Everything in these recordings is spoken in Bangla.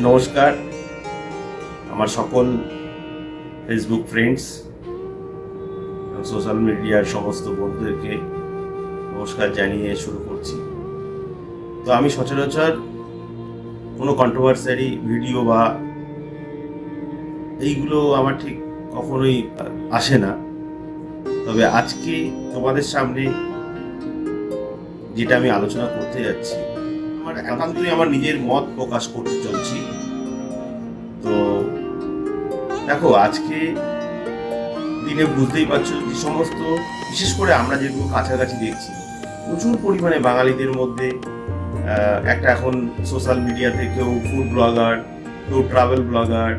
নমস্কার। আমার সকল ফেসবুক ফ্রেন্ডস সোশ্যাল মিডিয়ার সমস্ত বন্ধুদেরকে নমস্কার জানিয়ে শুরু করছি। তো আমি সচরাচর কোনো কন্ট্রোভার্সারি ভিডিও বা এইগুলো আমার ঠিক কখনোই আসে না। তবে আজকে তোমাদের সামনে যেটা আমি আলোচনা করতে যাচ্ছি আমার একান্তই আমার নিজের মত প্রকাশ করতে চলছি। তো দেখো, আজকে দিনে বুঝতেই পারছ যে সমস্ত, বিশেষ করে আমরা যেগুলো কাছাকাছি দেখছি, প্রচুর পরিমাণে বাঙালিদের মধ্যে একটা এখন সোশ্যাল মিডিয়াতে কেউ ফুড ব্লগার কেউ ট্রাভেল ব্লগার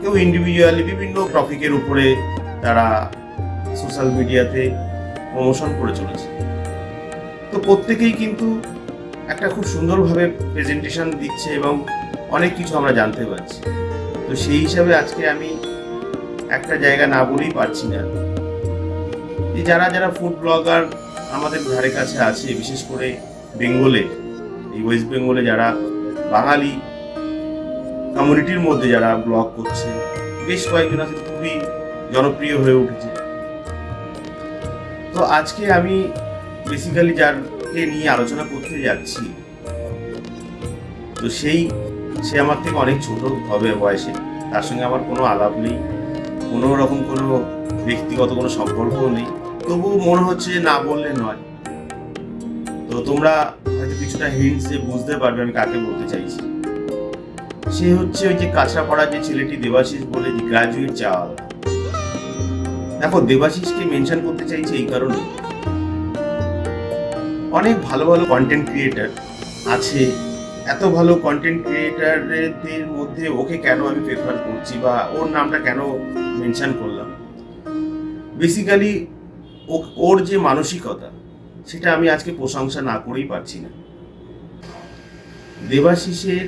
কেউ ইন্ডিভিজুয়ালি বিভিন্ন টপিকের উপরে তারা সোশ্যাল মিডিয়াতে প্রমোশন করে চলেছে। তো প্রত্যেকেই কিন্তু একটা খুব সুন্দরভাবে প্রেজেন্টেশন দিচ্ছে এবং অনেক কিছু আমরা জানতে পারছি। তো সেই হিসাবে আজকে আমি একটা জায়গা না বলেই পারছি না। যারা যারা ফুড ব্লগার আমাদের ধারে কাছে আছে, বিশেষ করে বেঙ্গলে, এই ওয়েস্ট বেঙ্গলে যারা বাঙালি কমিউনিটির মধ্যে যারা ব্লগ করছে, বেশ কয়েকজন আছে, খুবই জনপ্রিয় হয়ে উঠেছে। তো আজকে আমি বেসিক্যালি যারকে নিয়ে আলোচনা করতে যাচ্ছি। তো সেই, সে আমার থেকে অনেক ছোট হবে বয়সে। তার সঙ্গে আমার কোনো আলাপ নেই, কোনো রকম কোনো ব্যক্তিগত কোনো সম্পর্কও নেই। তবু মনে হচ্ছে না বললে নয়। তো তোমরা হয়তো কিছুটা হিন্টসে বুঝতে পারবে আমি কাকে বলতে চাইছি। সে হচ্ছে ওই যে কাছড়াপাড়া যে ছেলেটি দেবাশিস বলে যে গ্রাজুয়েট চাওয়া দেখো দেবাশিসকে মেনশন করতে চাইছি এই কারণে। অনেক ভালো ভালো কন্টেন্ট ক্রিয়েটার আছে। এত ভালো কন্টেন্ট ক্রিয়েটারদের মধ্যে ওকে কেন আমি প্রেফার করছি বা ওর নামটা কেন মেনশন করলাম? বেসিক্যালি ওর যে মানসিকতা, সেটা আমি আজকে প্রশংসা না করেই পারছি না। দেবাশিসের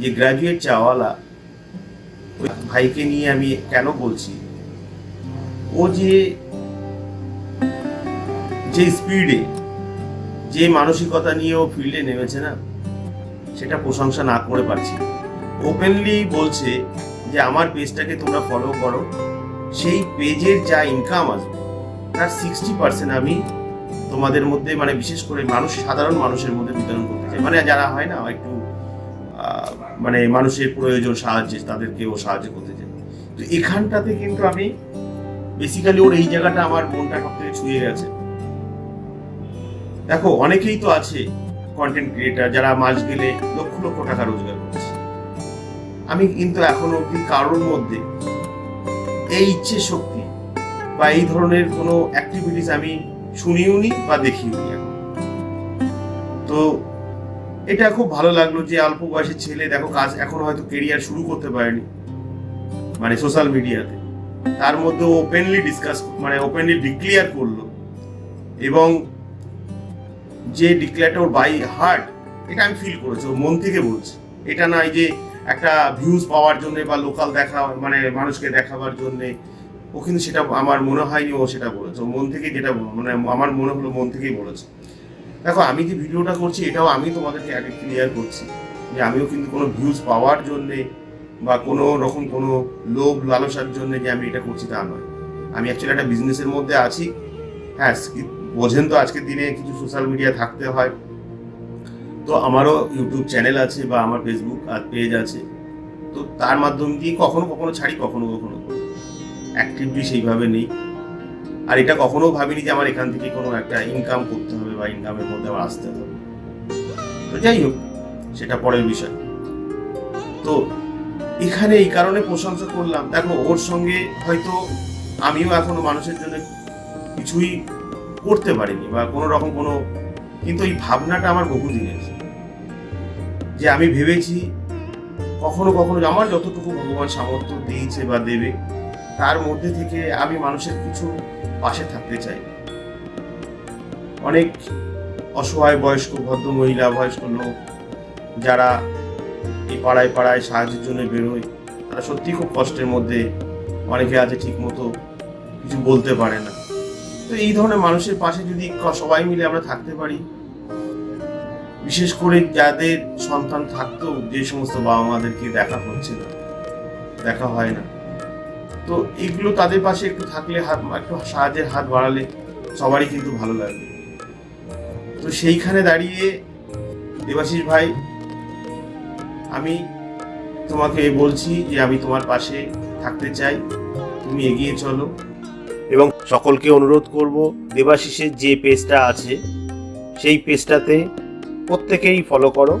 যে গ্র্যাজুয়েট চাওয়ালা, ওই ভাইকে নিয়ে আমি কেন বলছি? ও যে যে স্পিডে যে মানসিকতা নিয়ে ও ফিল্ডে নেমেছে না, সেটা প্রশংসা না করে পারছি ওপেনলি বলছে যে, আমার পেজটাকে তোমরা ফলো করো। সেই পেজের যা ইনকাম আসবে, তার সিক্সটি পার্সেন্ট আমি তোমাদের মধ্যে মানে বিশেষ করে মানুষ, সাধারণ মানুষের মধ্যে বিতরণ করতে চাই। মানে যারা হয় না একটু মানে মানুষের প্রয়োজন, সাহায্যে, তাদেরকেও সাহায্য করতে চাই। তো এখানটাতে কিন্তু আমি বেসিক্যালি ওর এই জায়গাটা আমার মনটা সব থেকে ছুঁয়ে গেছে। দেখো, অনেকেই তো আছে কন্টেন্ট ক্রিয়েটার যারা মাস গেলে লক্ষ লক্ষ টাকা রোজগার করছে। আমি কিন্তু এখন অবধি কারোর মধ্যে এই ইচ্ছে শক্তি বা এই ধরনের কোনো অ্যাক্টিভিটিস আমি শুনিও নি বা দেখিও নি তো এটা খুব ভালো লাগল যে অল্প বয়সের ছেলে, দেখো, কাজ এখন হয়তো কেরিয়ার শুরু করতে পারেনি মানে সোশ্যাল মিডিয়াতে তার মধ্যে ওপেনলি ডিসকাস মানে ওপেনলি ডিক্লিয়ার করল এবং যে ডিক্লেয়ারটা ওর বাই হার্ট এটা আমি ফিল করেছি ওর মন থেকে বলছি। এটা নয় যে একটা ভিউজ পাওয়ার জন্য বা লোকাল দেখা মানে মানুষকে দেখাবার জন্য। ও কিন্তু সেটা আমার মনে হয়নি, ও সেটা বলেছে। মন থেকে যেটা মানে আমার মনে হলো মন থেকেই বলেছে। দেখো, আমি যে ভিডিওটা করছি, এটাও আমি তোমাদেরকে আগে ক্লিয়ার করছি যে আমিও কিন্তু কোনো ভিউজ পাওয়ার জন্যে বা কোনো রকম কোনো লোভ লালসার জন্য যে আমি এটা করছি তা নয়। আমি অ্যাকচুয়ালি একটা বিজনেসের মধ্যে আছি। হ্যাঁ বোঝেন তো আজকের দিনে কিছু সোশ্যাল মিডিয়া থাকতে হয়। তো আমারও ইউটিউব চ্যানেল আছে বা আমার ফেসবুক পেজ আছে। তো তার মাধ্যম দিয়ে কখনো কখনো ছাড়ি, কখনো কখনো অ্যাক্টিভলি সেইভাবে নেই। আর এটা কখনো ভাবিনি যে আমার এখান থেকে কোনো একটা ইনকাম করতে হবে বা ইনকামের মধ্যে আমার আসতে হবে। তো যাই হোক, সেটা পরের বিষয়। তো এখানে এই কারণে প্রশংসা করলাম। দেখো, ওর সঙ্গে হয়তো আমিও এখনও মানুষের জন্য কিছুই করতে পারিনি বা কোনো রকম কোনো, কিন্তু এই ভাবনাটা আমার বহু দিনের যে আমি ভেবেছি কখনো কখনো আমার যতটুকু ভগবান সামর্থ্য দিয়েছে বা দেবে, তার মধ্যে থেকে আমি মানুষের কিছু পাশে থাকতে চাই। অনেক অসহায় বয়স্ক ভদ্র মহিলা বয়স্ক লোক যারা এই পাড়ায় পাড়ায় সাহায্যের জন্য বেরোয়, তারা সত্যি খুব কষ্টের মধ্যে অনেকে আছে ঠিক মতো কিছু বলতে পারে না। তো এই ধরনের মানুষের পাশে যদি সবাই মিলে আমরা থাকতে পারি, বিশেষ করে যাদের সন্তান থাকতো, যে সমস্ত বাবা মাদেরকে দেখা হচ্ছে না, দেখা হয় না। তো এগুলো তাদের পাশে একটু থাকলে হাত, একটু সাহায্যের হাত বাড়ালে সবারই কিন্তু ভালো লাগবে। তো সেইখানে দাঁড়িয়ে দেবাশিস ভাই, আমি তোমাকে বলছি যে আমি তোমার পাশে থাকতে চাই, তুমি এগিয়ে চলো। এবং সকলকে অনুরোধ করব দেবাশিসের যে পেজটা আছে, সেই পেজটাতে প্রত্যেকেই ফলো করো।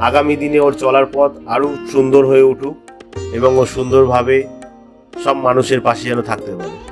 আগামী দিনে ওর চলার পথ আরও সুন্দর হয়ে উঠুক এবং ও সুন্দরভাবে সব মানুষের পাশে যেন থাকতে পারে।